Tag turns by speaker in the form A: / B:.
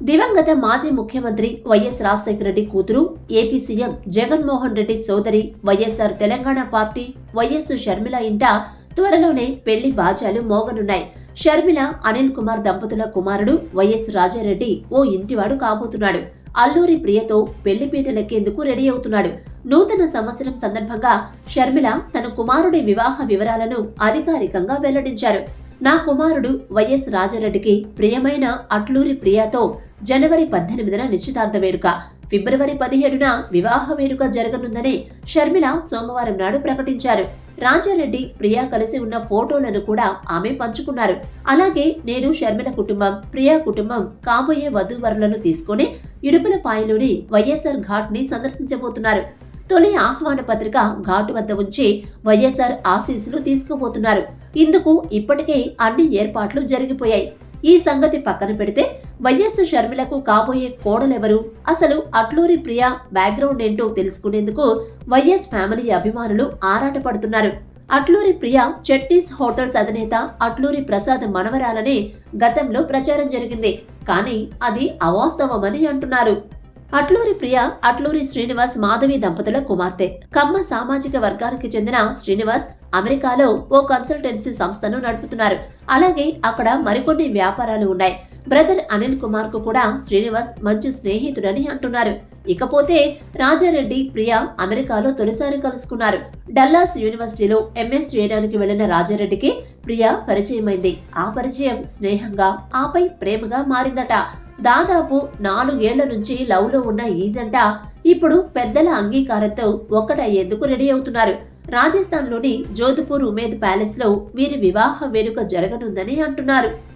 A: దివంగత మాజీ ముఖ్యమంత్రి వైఎస్ రాజశేఖర రెడ్డి కూతురు ఏపీ సీఎం జగన్మోహన్ రెడ్డి సోదరి YSR Telangana party YS Sharmila ఇంట త్వరలోనే పెళ్ళి బాజాలు మోగనున్నాయి. షర్మిల అనిల్ కుమార్ దంపతుల కుమారుడు వైఎస్ రాజారెడ్డి ఓ ఇంటివాడు కాబోతున్నాడు. అల్లూరి ప్రియతో పెళ్ళిపీటలెక్కేందుకు రెడీ అవుతున్నాడు. నూతన సంవత్సరం సందర్భంగా షర్మిల తన కుమారుడి వివాహ వివరాలను అధికారికంగా వెల్లడించారు. నా కుమారుడు వైఎస్ రాజారెడ్డికి ప్రియమైన అట్లూరి ప్రియాతో జనవరి పద్దెనిమిదిన నిశ్చితార్థ వేడుక. ఫిబ్రవరి పదిహేడున వివాహ వేడుక జరగనుందని షర్మిల సోమవారం నాడు ప్రకటించారు. రాజారెడ్డి ప్రియా కలిసి ఉన్న ఫోటోలను కూడా ఆమె పంచుకున్నారు. అలాగే నేను షర్మిల కుటుంబం ప్రియా కుటుంబం కాబోయే వధూవరులను తీసుకుని ఇడుపులపాయలోని వైఎస్ఆర్ ఘాట్ని సందర్శించబోతున్నారు. తొలి ఆహ్వాన పత్రిక ఘాటు వద్ద ఉంచి వైఎస్ఆర్ ఆశీస్సులు తీసుకుపోతున్నారు ఇందుకు ఇప్పటికే అన్ని ఏర్పాట్లు జరిగిపోయాయి. ఈ సంగతి పక్కన పెడితే వైఎస్ షర్మిలకు కాబోయే కోడలెవరు? అసలు అట్లూరి ప్రియ బ్యాక్గ్రౌండ్ ఏంటో తెలుసుకునేందుకు వైఎస్ ఫ్యామిలీ అభిమానులు ఆరాటపడుతున్నారు. అట్లూరి ప్రియ చెట్టీస్ హోటల్స్ అధినేత అట్లూరి ప్రసాద్ మనవరాలని గతంలో ప్రచారం జరిగింది. కానీ అది అవాస్తవమని అంటున్నారు. అట్లూరి ప్రియ అట్లూరి శ్రీనివాస్ మాధవి దంపతుల కుమార్తె. కమ్మ సామాజిక వర్గానికి చెందిన శ్రీనివాస్ అమెరికాలో ఓ కన్సల్టెన్సీ సంస్థను నడుపుతున్నారు. అలాగే అక్కడ మరికొన్ని వ్యాపారాలు ఉన్నాయి. బ్రదర్ అనిల్ కుమార్కు కూడా శ్రీనివాస్ మంచి స్నేహితుడని అంటున్నారు. ఇకపోతే రాజారెడ్డి ప్రియా అమెరికాలో తొలిసారి కలుసుకున్నారు. డల్లాస్ యూనివర్సిటీలో ఎంఎస్ చేయడానికి వెళ్ళిన రాజారెడ్డికి ప్రియా పరిచయమైంది. ఆ పరిచయం స్నేహంగా ఆపై ప్రేమగా మారిందట. దాదాపు నాలుగేళ్ళ నుంచి లవ్లో ఉన్న ఈ జంట ఇప్పుడు పెద్దల అంగీకారంతో ఒక్కటయ్యేందుకు రెడీ అవుతున్నారు. రాజస్థాన్లోని జోధ్పూర్ ఉమేద్ ప్యాలెస్లో వీరి వివాహ వేడుక జరగనుందని అంటున్నారు.